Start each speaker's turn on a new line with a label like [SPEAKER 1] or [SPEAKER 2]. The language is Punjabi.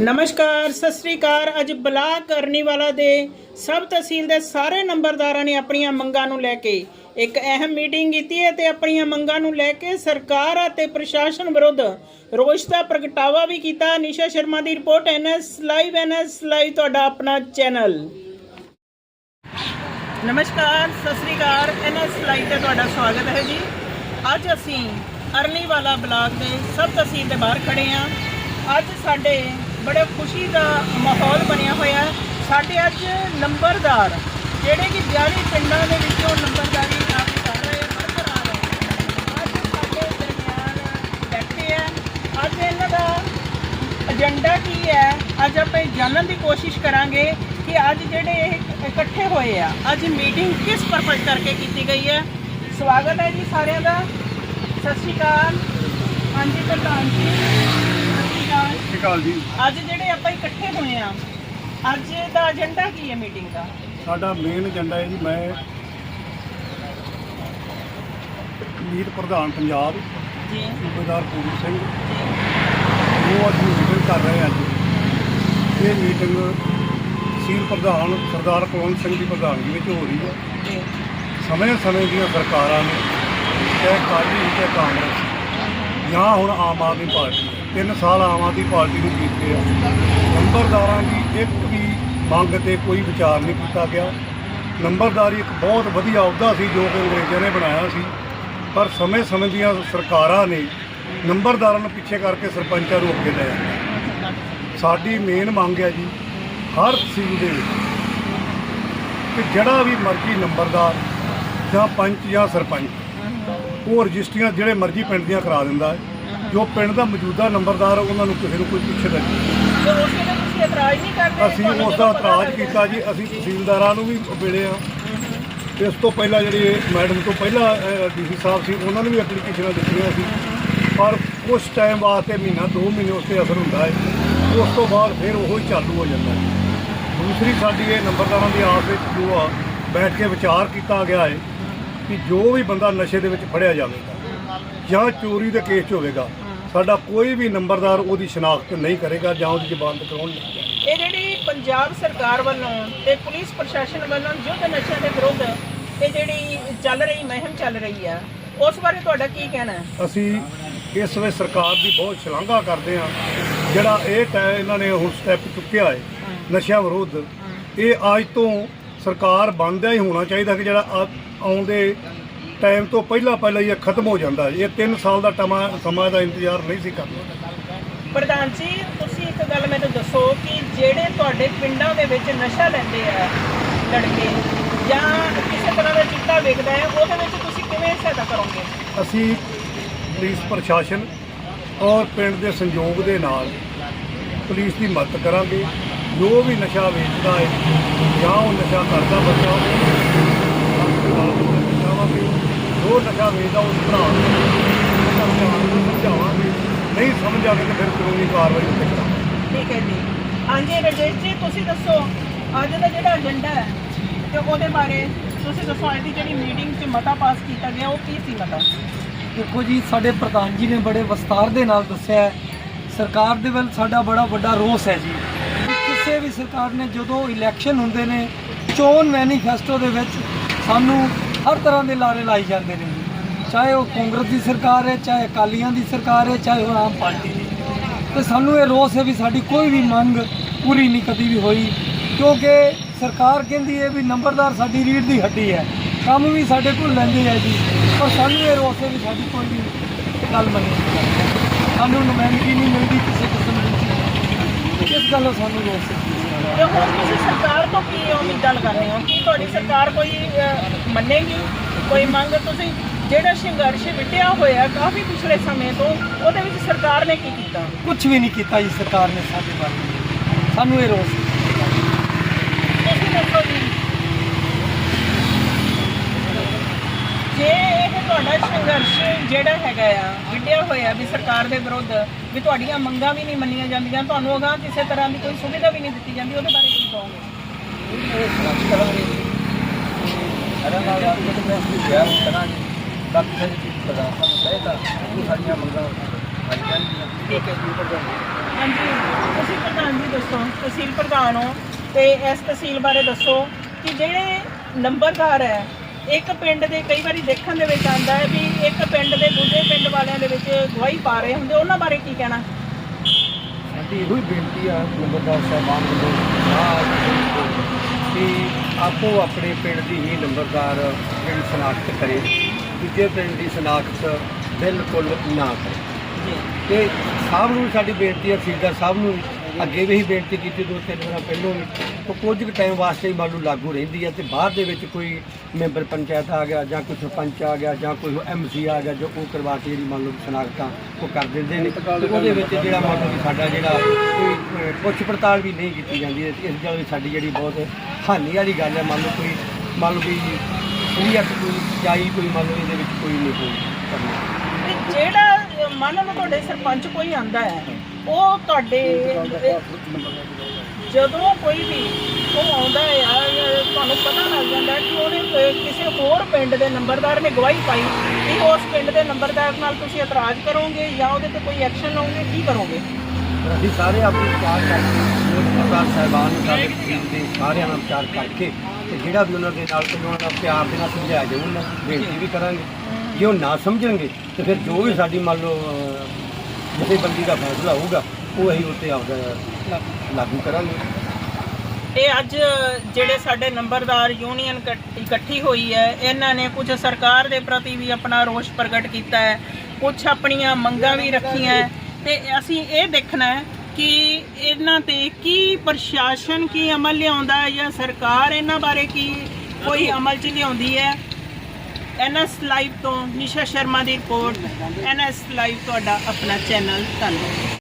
[SPEAKER 1] ਨਮਸਕਾਰ, ਸਤਿ ਸ੍ਰੀ ਅਕਾਲ। ਅੱਜ ਬਲਾਕ ਕਰਨੀਵਾਲਾ ਦੇ ਸਬ ਤਹਿਸੀਲ ਦੇ ਸਾਰੇ ਨੰਬਰਦਾਰਾਂ ਨੇ ਆਪਣੀਆਂ ਮੰਗਾਂ ਨੂੰ ਲੈ ਕੇ ਇੱਕ ਅਹਿਮ ਮੀਟਿੰਗ ਕੀਤੀ ਹੈ ਤੇ ਆਪਣੀਆਂ ਮੰਗਾਂ ਨੂੰ ਲੈ ਕੇ ਸਰਕਾਰ ਅਤੇ ਪ੍ਰਸ਼ਾਸਨ ਵਿਰੁੱਧ ਰੋਸ ਦਾ ਪ੍ਰਗਟਾਵਾ ਵੀ ਕੀਤਾ। ਨਿਸ਼ਾ ਸ਼ਰਮਾ ਦੀ report, NS live NS live ਤੁਹਾਡਾ ਆਪਣਾ ਚੈਨਲ। ਨਮਸਕਾਰ, ਸਤਿ ਸ੍ਰੀ ਅਕਾਲ। ਐਨਐਸ ਲਾਈਵ ਤੇ ਤੁਹਾਡਾ ਸਵਾਗਤ ਹੈ ਜੀ। ਅੱਜ ਅਸੀਂ ਅਰਨੀਵਾਲਾ ਬਲਾਕ ਦੇ ਸਬ ਤਹਿਸੀਲ ਦੇ ਬਾਹਰ ਖੜੇ ਹਾਂ। ਅੱਜ ਸਾਡੇ ਬੜੇ ਖੁਸ਼ੀ ਦਾ ਮਾਹੌਲ ਬਣਿਆ ਹੋਇਆ ਹੈ। ਸਾਡੇ ਅੱਜ ਨੰਬਰਦਾਰ, ਜਿਹੜੇ ਕਿ 42 ਪਿੰਡਾਂ ਦੇ ਵਿੱਚੋਂ ਨੰਬਰਦਾਰੀ ਆਪ ਕਰ ਰਹੇ ਬਰਕਰਾਰ ਹੈ ਅੱਜ ਸਾਡੇ ਦਰਮਿਆਨ ਬੈਠੇ ਹੈ। ਅੱਜ ਇਹਨਾਂ ਦਾ ਏਜੰਡਾ ਕੀ ਹੈ? ਅੱਜ ਆਪਾਂ ਇਹ ਜਾਣਨ ਦੀ ਕੋਸ਼ਿਸ਼ ਕਰਾਂਗੇ ਕਿ ਅੱਜ ਜਿਹੜੇ ਇਹ ਇਕੱਠੇ ਹੋਏ ਆ, ਅੱਜ ਮੀਟਿੰਗ ਕਿਸ ਪਰਪਸ ਕਰਕੇ ਕੀਤੀ ਗਈ ਹੈ? ਸਵਾਗਤ ਹੈ ਜੀ ਸਾਰਿਆਂ ਦਾ। ਸਤਿ ਸ਼੍ਰੀ ਅਕਾਲ। ਹਾਂਜੀ, ਪ੍ਰਧਾਨ ਜੀ। ਸ਼੍ਰੀ ਅਕਾਲ
[SPEAKER 2] ਸ਼੍ਰੀ ਜੀ।
[SPEAKER 1] ਅੱਜ ਜਿਹੜੇ ਆਪਾਂ ਇਕੱਠੇ ਹੋਏ ਆ ਅੱਜ ਦਾ ਏਜੰਡਾ ਕੀ ਹੈ ਮੀਟਿੰਗ ਦਾ?
[SPEAKER 2] ਸਾਡਾ ਮੇਨ ਏਜੰਡਾ ਹੈ ਜੀ ਮੈਂ ਮੀਤ ਪ੍ਰਧਾਨ ਪੰਜਾਬ
[SPEAKER 1] ਜੀ।
[SPEAKER 2] ਸੂਬੇਦਾਰ ਪੂਰਨ ਸਿੰਘ। ਉਹ ਅੱਜ ਮੀਟਿੰਗ ਕਰ ਰਹੇ ਹਾਂ ਅੱਜ। ਇਹ ਮੀਟਿੰਗ ਤਹਿਸੀਲ ਪ੍ਰਧਾਨ ਸਰਦਾਰ ਕੁਲਵੰਤ ਸਿੰਘ ਦੀ ਪ੍ਰਧਾਨਗੀ ਵਿੱਚ ਹੋ ਰਹੀ ਹੈ।
[SPEAKER 1] ਜੀ।
[SPEAKER 2] ਸਮੇਂ ਸਮੇਂ ਦੀਆਂ ਸਰਕਾਰਾਂ ਨੇ ਚਾਹੇ ਅਕਾਲੀ ਚਾਹੇ ਕਾਂਗਰਸ ਜਾਂ ਹੁਣ ਆਮ ਆਦਮੀ ਪਾਰਟੀ ਤਿੰਨ ਸਾਲ ਆਮ ਆਦਮੀ ਪਾਰਟੀ ਨੂੰ ਕੀਤੇ ਆ। ਨੰਬਰਦਾਰਾਂ ਦੀ ਇੱਕ ਵੀ ਮੰਗ ਤੇ ਕੋਈ ਵਿਚਾਰ ਨਹੀਂ ਕੀਤਾ ਗਿਆ। ਨੰਬਰਦਾਰੀ ਇੱਕ ਬਹੁਤ ਵਧੀਆ ਅਹੁਦਾ ਸੀ ਜੋ ਕਿ ਅੰਗਰੇਜ਼ਾਂ ਨੇ ਬਣਾਇਆ ਸੀ। ਪਰ ਸਮੇਂ ਸਮੇਂ ਦੀਆਂ ਸਰਕਾਰਾਂ ਨੇ ਨੰਬਰਦਾਰਾਂ ਨੂੰ ਪਿੱਛੇ ਕਰਕੇ ਸਰਪੰਚਾਂ ਨੂੰ ਅੱਗੇ ਲੈ ਸਾਡੀ ਮੇਨ ਮੰਗ ਹੈ ਜੀ, ਹਰ ਤਹਿਸੀਲ ਦੇ ਵਿੱਚ ਕਿ ਜਿਹੜਾ ਵੀ ਮਰਜ਼ੀ ਨੰਬਰਦਾਰ ਜਾਂ ਪੰਚ ਜਾਂ ਸਰਪੰਚ, ਉਹ ਰਜਿਸਟਰੀਆਂ ਜਿਹੜੇ ਮਰਜ਼ੀ ਪਿੰਡ ਦੀਆਂ ਕਰਾ ਦਿੰਦਾ ਹੈ। ਜੋ ਪਿੰਡ ਦਾ ਮੌਜੂਦਾ ਨੰਬਰਦਾਰ ਉਹਨਾਂ ਨੂੰ ਕਿਸੇ ਨੂੰ ਕੋਈ ਪੁੱਛਦਾ ਨਹੀਂ।
[SPEAKER 1] ਉਸ
[SPEAKER 2] ਅਸੀਂ ਉਸ ਦਾ ਇਤਰਾਜ਼ ਕੀਤਾ ਜੀ ਅਸੀਂ ਤਹਿਸੀਲਦਾਰਾਂ ਨੂੰ ਵੀ ਮਿਲੇ ਆ। ਇਸ ਤੋਂ ਪਹਿਲਾਂ ਜਿਹੜੇ ਮੈਡਮ ਤੋਂ ਪਹਿਲਾਂ ਡੀਸੀ ਸਾਹਿਬ ਸੀ ਉਹਨਾਂ ਨੂੰ ਵੀ ਐਪਲੀਕੇਸ਼ਨਾਂ ਦਿੱਤੀਆਂ ਸੀ। ਪਰ ਕੁਝ ਟਾਈਮ ਵਾਸਤੇ ਮਹੀਨਾ 2 ਮਹੀਨੇ ਉਸ ਤੇ ਅਸਰ ਹੁੰਦਾ ਹੈ। ਉਸ ਤੋਂ ਬਾਅਦ ਫਿਰ ਉਹ ਹੀ ਚਾਲੂ ਹੋ ਜਾਂਦਾ ਹੈ। ਦੂਸਰੀ ਸਾਡੀ ਇਹ ਨੰਬਰਦਾਰਾਂ ਦੀ ਆਸ ਵਿੱਚ ਜੋ ਆ ਬੈਠ ਕੇ ਵਿਚਾਰ ਕੀਤਾ ਗਿਆ ਹੈ ਕਿ ਜੋ ਵੀ ਬੰਦਾ ਨਸ਼ੇ ਦੇ ਵਿੱਚ ਫੜਿਆ ਜਾਵੇਗਾ ਜਾਂ ਚੋਰੀ ਦੇ ਕੇਸ 'ਚ ਹੋਵੇਗਾ ਸਾਡਾ ਕੋਈ ਵੀ ਨੰਬਰਦਾਰ ਉਹਦੀ ਸ਼ਨਾਖਤ ਨਹੀਂ ਕਰੇਗਾ ਜਾਂ ਉਹਦੀ ਜ਼ਬਾਨ ਕਰਾਉਣ ਨਹੀਂ ਜਾਏਗਾ
[SPEAKER 1] ਇਹ ਜਿਹੜੀ ਪੰਜਾਬ ਸਰਕਾਰ ਵੱਲੋਂ ਤੇ ਪੁਲਿਸ ਪ੍ਰਸ਼ਾਸਨ ਵੱਲੋਂ ਯੁੱਧ ਨਸ਼ਿਆਂ ਦੇ ਵਿਰੁੱਧ ਇਹ ਜਿਹੜੀ ਚੱਲ ਰਹੀ ਮੁਹਿੰਮ ਚੱਲ ਰਹੀ ਆ ਉਸ ਬਾਰੇ ਤੁਹਾਡਾ ਕੀ ਕਹਿਣਾ ਹੈ?
[SPEAKER 2] ਅਸੀਂ ਇਸ ਵੇਲੇ ਸਰਕਾਰ ਦੀ ਬਹੁਤ ਸ਼ਲਾਘਾ ਕਰਦੇ ਹਾਂ ਜਿਹੜਾ ਇਹ ਟੈ ਇਹਨਾਂ ਨੇ ਹੁਣ ਸਟੈਪ ਚੁੱਕਿਆ ਹੈ ਨਸ਼ਿਆਂ ਵਿਰੁੱਧ ਇਹ ਅੱਜ ਤੋਂ ਸਰਕਾਰ ਬੰਦਿਆ ਹੀ ਹੋਣਾ ਚਾਹੀਦਾ ਕਿ ਜਿਹੜਾ ਆਉਂਦੇ ਟਾਈਮ ਤੋਂ ਪਹਿਲਾਂ ਪਹਿਲਾਂ ਹੀ ਇਹ ਖਤਮ ਹੋ ਜਾਂਦਾ। ਇਹ 3 ਸਾਲ ਦਾ ਟਮਾ ਸਮਾਂ ਦਾ ਇੰਤਜ਼ਾਰ ਨਹੀਂ ਸੀ ਕਰਨਾ।
[SPEAKER 1] ਪ੍ਰਧਾਨ ਜੀ ਤੁਸੀਂ ਇੱਕ ਗੱਲ ਮੈਨੂੰ ਦੱਸੋ ਕਿ ਜਿਹੜੇ ਤੁਹਾਡੇ ਪਿੰਡਾਂ ਦੇ ਵਿੱਚ ਨਸ਼ਾ ਲੈਂਦੇ ਆ ਲੜਕੇ ਜਾਂ ਕਿਸੇ ਤਰ੍ਹਾਂ ਦਾ ਚਿੱਟਾ ਵੇਚਦਾ ਹੈ ਉਹਦੇ ਵਿੱਚ ਤੁਸੀਂ ਕਿਵੇਂ ਸਹਾਇਤਾ ਕਰੋਗੇ?
[SPEAKER 2] ਅਸੀਂ ਪੁਲਿਸ ਪ੍ਰਸ਼ਾਸਨ ਔਰ ਪਿੰਡ ਦੇ ਸੰਯੋਗ ਦੇ ਨਾਲ ਪੁਲਿਸ ਦੀ ਮਦਦ ਕਰਾਂਗੇ। ਜੋ ਵੀ ਨਸ਼ਾ ਵੇਚਦਾ ਹੈ ਜਾਂ ਉਹ ਨਸ਼ਾ ਕਰਦਾ ਬੱਚਾ ਜੋ ਨਸ਼ਾ ਵੇਚਦਾ ਉਸ ਭਰਾ ਨੂੰ। ਸਮਝਾਵਾਂਗੇ ਨਹੀਂ ਸਮਝ ਆਵੇ ਤਾਂ ਫਿਰ ਕਾਨੂੰਨੀ ਕਾਰਵਾਈ ਉੱਤੇ ਕਰਾਂਗੇ।
[SPEAKER 1] ਠੀਕ ਹੈ ਜੀ। ਹਾਂਜੀ ਰਜੇਸ਼ ਜੀ ਤੁਸੀਂ ਦੱਸੋ ਅੱਜ ਦਾ ਜਿਹੜਾ ਏਜੰਡਾ ਹੈ ਤੇ ਉਹਦੇ ਬਾਰੇ ਤੁਸੀਂ ਦੱਸੋ ਅੱਜ ਦੀ ਜਿਹੜੀ ਮੀਟਿੰਗ 'ਚ ਮਤਾ ਪਾਸ ਕੀਤਾ ਗਿਆ ਉਹ ਕੀ ਸੀ ਮਤਾ?
[SPEAKER 3] ਦੇਖੋ ਜੀ ਸਾਡੇ ਪ੍ਰਧਾਨ ਜੀ ਨੇ ਬੜੇ ਵਿਸਤਾਰ ਦੇ ਨਾਲ ਦੱਸਿਆ ਹੈ। ਸਰਕਾਰ ਦੇ ਵੱਲ ਸਾਡਾ ਬੜਾ ਵੱਡਾ ਰੋਸ ਹੈ ਜੀ। ਕਿਸੇ ਵੀ ਸਰਕਾਰ ਨੇ ਜਦੋਂ ਇਲੈਕਸ਼ਨ ਹੁੰਦੇ ਨੇ ਚੋਣ ਮੈਨੀਫੈਸਟੋ ਦੇ ਵਿੱਚ ਸਾਨੂੰ ਹਰ ਤਰ੍ਹਾਂ ਦੇ ਲਾਰੇ ਲਾਈ ਜਾਂਦੇ ਨੇ ਚਾਹੇ ਉਹ ਕਾਂਗਰਸ ਦੀ ਸਰਕਾਰ ਹੈ, ਚਾਹੇ ਅਕਾਲੀਆਂ ਦੀ ਸਰਕਾਰ ਹੈ, ਚਾਹੇ ਉਹ ਆਮ ਪਾਰਟੀ ਦੀ। ਤੇ ਸਾਨੂੰ ਇਹ ਰੋਸ ਹੈ ਵੀ ਸਾਡੀ ਕੋਈ ਵੀ ਮੰਗ ਪੂਰੀ ਨਹੀਂ ਕਦੀ ਵੀ ਹੋਈ, ਕਿਉਂਕਿ ਸਰਕਾਰ ਕਹਿੰਦੀ ਹੈ ਵੀ ਨੰਬਰਦਾਰ ਸਾਡੀ ਰੀੜ ਦੀ ਹੱਡੀ ਹੈ, ਕੰਮ ਵੀ ਸਾਡੇ ਕੋਲ ਲੈਂਦੇ ਹੈ ਜੀ। ਪਰ ਸਾਨੂੰ ਇਹ ਰੋਸ ਹੈ ਵੀ ਸਾਡੀ ਕੋਈ ਵੀ ਗੱਲ ਮੰਨੀ ਸਾਨੂੰ ਨੁਮਾਇੰਦਗੀ ਨਹੀਂ ਮਿਲਦੀ ਕਿਸੇ ਕਿਸਮ ਦੀ। ਇਸ ਗੱਲੋਂ ਸਾਨੂੰ ਰੋਸ ਹੈ।
[SPEAKER 1] ਤੇ ਕੀ ਉਮੀਦਾਂ ਲਗਾਉਂਦੇ ਹੋ ਕੀ ਤੁਹਾਡੀ ਸਰਕਾਰ ਕੋਈ ਅਹ, ਮੰਨੇਗੀ? ਕੋਈ ਮੰਗ? ਤੁਸੀਂ ਜਿਹੜਾ ਸੰਘਰਸ਼ ਵਿਟਿਆ ਹੋਇਆ ਕਾਫੀ ਪਿਛਲੇ ਸਮੇਂ ਤੋਂ ਉਹਦੇ ਵਿੱਚ ਸਰਕਾਰ ਨੇ ਕੀ ਕੀਤਾ?
[SPEAKER 3] ਕੁਝ ਵੀ ਨਹੀਂ ਕੀਤਾ ਜੀ ਸਰਕਾਰ ਨੇ ਸਾਡੇ ਬਾਰੇ ਸਾਨੂੰ ਇਹ ਰੋਸ। ਹੈ
[SPEAKER 1] ਤੁਸੀਂ ਦੱਸੋ ਜੀ। ਜੇ ਇਹ ਤੁਹਾਡਾ ਸੰਘਰਸ਼ ਜਿਹੜਾ ਹੈਗਾ ਆ ਵਿੱਢਿਆ ਹੋਇਆ ਵੀ ਸਰਕਾਰ ਦੇ ਵਿਰੁੱਧ ਵੀ ਤੁਹਾਡੀਆਂ ਮੰਗਾਂ ਵੀ ਨਹੀਂ ਮੰਨੀਆਂ ਜਾਂਦੀਆਂ ਤੁਹਾਨੂੰ ਅਗਾਂਹ ਕਿਸੇ ਤਰ੍ਹਾਂ ਦੀ ਕੋਈ ਸੁਵਿਧਾ ਵੀ ਨਹੀਂ ਦਿੱਤੀ ਜਾਂਦੀ ਉਹਦੇ ਬਾਰੇ ਕੀ ਕਹੋਗੇ?
[SPEAKER 4] ਬਾਕੀ ਸਾਡੀ ਚੀਜ਼ ਪ੍ਰਧਾਨ ਸਾਹਿਬ ਨੂੰ ਉਹ ਸਾਡੀਆਂ ਮੰਗਾਂ ਸਾਡੀਆਂ
[SPEAKER 1] ਠੀਕ ਹੈ ਜੀ ਹਾਂਜੀ ਤੁਸੀਂ ਪ੍ਰਧਾਨ ਜੀ ਦੱਸੋ ਤਹਿਸੀਲ ਪ੍ਰਧਾਨ ਹੋ ਤੇ ਇਸ ਤਹਿਸੀਲ ਬਾਰੇ ਦੱਸੋ ਕਿ ਜਿਹੜੇ ਨੰਬਰਦਾਰ ਹੈ, ਇੱਕ ਪਿੰਡ ਦੇ ਕਈ ਵਾਰੀ ਦੇਖਣ ਦੇ ਵਿੱਚ ਆਉਂਦਾ ਹੈ ਵੀ ਇੱਕ ਪਿੰਡ ਦੇ ਦੂਜੇ ਪਿੰਡ ਵਾਲਿਆਂ ਦੇ ਵਿੱਚ ਗਵਾਹੀ ਪਾ ਰਹੇ ਹੁੰਦੇ, ਉਹਨਾਂ ਬਾਰੇ ਕੀ ਕਹਿਣਾ?
[SPEAKER 4] ਸਾਡੀ ਇਹੋ ਹੀ ਬੇਨਤੀ ਆ ਨੰਬਰਦਾਰ ਸਾਹਿਬਾਨ ਵੱਲੋਂ ਆਹ ਕਿ ਆਪੋ ਆਪਣੇ ਪਿੰਡ ਦੀ ਹੀ ਨੰਬਰਦਾਰ ਪਿੰਡ ਸ਼ਨਾਖਤ ਕਰੇ, ਦੂਜੇ ਪਿੰਡ ਦੀ ਸ਼ਨਾਖਤ ਬਿਲਕੁਲ ਨਾ ਕਰੇ।
[SPEAKER 1] ਜੀ
[SPEAKER 4] ਤੇ ਸਾਹਿਬ ਨੂੰ ਸਾਡੀ ਬੇਨਤੀ ਹੈ ਫੀਲਡਰ ਸਾਹਿਬ ਨੂੰ ਅੱਗੇ ਵੀ ਹੀ ਬੇਨਤੀ ਕੀਤੀ, ਦੋ ਤਿੰਨ ਵਾਰ ਪਹਿਲਾਂ ਵੀ। ਉਹ ਕੁਝ ਕੁ ਟਾਈਮ ਵਾਸਤੇ ਹੀ ਮੰਨ ਲਓ ਲਾਗੂ ਰਹਿੰਦੀ ਹੈ ਤੇ ਬਾਅਦ ਦੇ ਵਿੱਚ ਕੋਈ ਮੈਂਬਰ ਪੰਚਾਇਤ ਆ ਗਿਆ ਜਾਂ ਕੋਈ ਸਰਪੰਚ ਆ ਗਿਆ ਜਾਂ ਕੋਈ ਐਮਸੀ ਆ ਗਿਆ ਜੋ ਉਹ ਕਰਵਾ ਕੇ ਜਿਹੜੀ ਮੰਨ ਲਓ ਸ਼ਨਾਖਤਾਂ ਉਹ ਕਰ ਦਿੰਦੇ ਨੇ। ਤੇ ਉਹਦੇ ਵਿੱਚ ਜਿਹੜਾ ਮੰਨ ਲਓ ਕਿ ਸਾਡਾ ਜਿਹੜਾ ਕੋਈ ਪੁੱਛ ਪੜਤਾਲ ਵੀ ਨਹੀਂ ਕੀਤੀ ਜਾਂਦੀ ਹੈ। ਤੇ ਇਸ ਗੱਲ ਵਿੱਚ ਸਾਡੀ ਜਿਹੜੀ ਬਹੁਤ ਹਾਨੀ ਵਾਲੀ ਗੱਲ ਹੈ। ਮੰਨ ਲਓ ਕੋਈ ਮੰਨ ਲਓ ਵੀ ਅਸਲੀਅਤ ਕੋਈ ਜਾਈ ਕੋਈ ਮੰਨ ਲਓ ਇਹਦੇ ਵਿੱਚ ਕੋਈ ਨਹੀਂ ਕੋਈ ਕਰਨਾ
[SPEAKER 1] ਤੇ ਜਿਹੜਾ ਮੰਨ ਲਓ ਤੁਹਾਡੇ ਸਰਪੰਚ ਕੋਈ ਆਂਦਾ ਹੈ ਉਹ ਤੁਹਾਡੇ ਜਦੋਂ ਕੋਈ ਵੀ ਉਹ ਆਉਂਦਾ ਹੈ ਆ ਤੁਹਾਨੂੰ ਪਤਾ ਲੱਗ ਜਾਂਦਾ ਕਿ ਉਹਨੇ ਕਿਸੇ ਹੋਰ ਪਿੰਡ ਦੇ ਨੰਬਰਦਾਰ ਨੇ ਗਵਾਹੀ ਪਾਈ ਕਿ ਉਸ ਪਿੰਡ ਦੇ ਨੰਬਰਦਾਰ ਨਾਲ ਤੁਸੀਂ ਇਤਰਾਜ਼ ਕਰੋਗੇ ਜਾਂ ਉਹਦੇ ਤੇ ਕੋਈ ਐਕਸ਼ਨ ਲਓਗੇ ਕੀ ਕਰੋਗੇ?
[SPEAKER 4] ਅਸੀਂ ਸਾਰੇ ਆਪਣੀ ਵਿਚਾਰ ਕਰਕੇ ਸਰਦਾਰ ਸਾਹਿਬਾਨ ਸਾਡੇ ਤਹਿਸੀਲ ਦੇ ਸਾਰਿਆਂ ਨਾਲ ਵਿਚਾਰ ਕਰਕੇ ਤੇ ਜਿਹੜਾ ਵੀ ਉਹਨਾਂ ਦੇ ਨਾਲ ਕੋਈ ਉਹਨਾਂ ਦਾ ਪਿਆਰ ਦੇ ਨਾਲ ਸਮਝਾਇਆ ਜਾਊ ਉਹਨਾਂ ਨੂੰ ਬੇਨਤੀ ਵੀ ਕਰਾਂਗੇ। ਜੇ ਉਹ ਨਾ ਸਮਝਣਗੇ ਤੇ ਫਿਰ ਜੋ ਵੀ ਸਾਡੀ ਮੰਨ ਲਓ ਅਹ, ਜਥੇਬੰਦੀ ਦਾ ਫੈਸਲਾ ਹੋਊਗਾ ਉਹ ਅਸੀਂ ਉੱਤੇ ਆਪਦਾ ਲਾਗੂ ਕਰਾਂਗੇ।
[SPEAKER 1] ਇਹ ਅੱਜ ਜਿਹੜੇ ਸਾਡੇ ਨੰਬਰਦਾਰ ਯੂਨੀਅਨ ਇਕੱਠ- ਇਕੱਠੀ ਹੋਈ ਹੈ, ਇਹਨਾਂ ਨੇ ਕੁਝ ਸਰਕਾਰ ਦੇ ਪ੍ਰਤੀ ਵੀ ਆਪਣਾ ਰੋਸ ਪ੍ਰਗਟ ਕੀਤਾ ਹੈ। ਕੁਝ ਆਪਣੀਆਂ ਮੰਗਾਂ ਵੀ ਰੱਖੀਆਂ ਹੈ। ਤੇ ਅਸੀਂ ਇਹ ਦੇਖਣਾ ਹੈ ਕਿ ਇਹਨਾਂ ਤੇ ਕੀ ਪ੍ਰਸ਼ਾਸਨ ਕੀ ਅਮਲ ਲਿਆਉਂਦਾ ਹੈ ਜਾਂ ਸਰਕਾਰ ਇਹਨਾਂ ਬਾਰੇ ਕੀ, ਕੋਈ ਅਮਲ ਚ ਲਿਆਉਂਦੀ ਹੈ? ਐਨਐਸ ਲਾਈਵ ਤੋਂ ਨਿਸ਼ਾ ਸ਼ਰਮਾ ਦੀ ਰਿਪੋਰਟ। ਐਨਐਸ ਲਾਈਵ ਤੁਹਾਡਾ ਆਪਣਾ ਚੈਨਲ ਧੰਨਵਾਦ।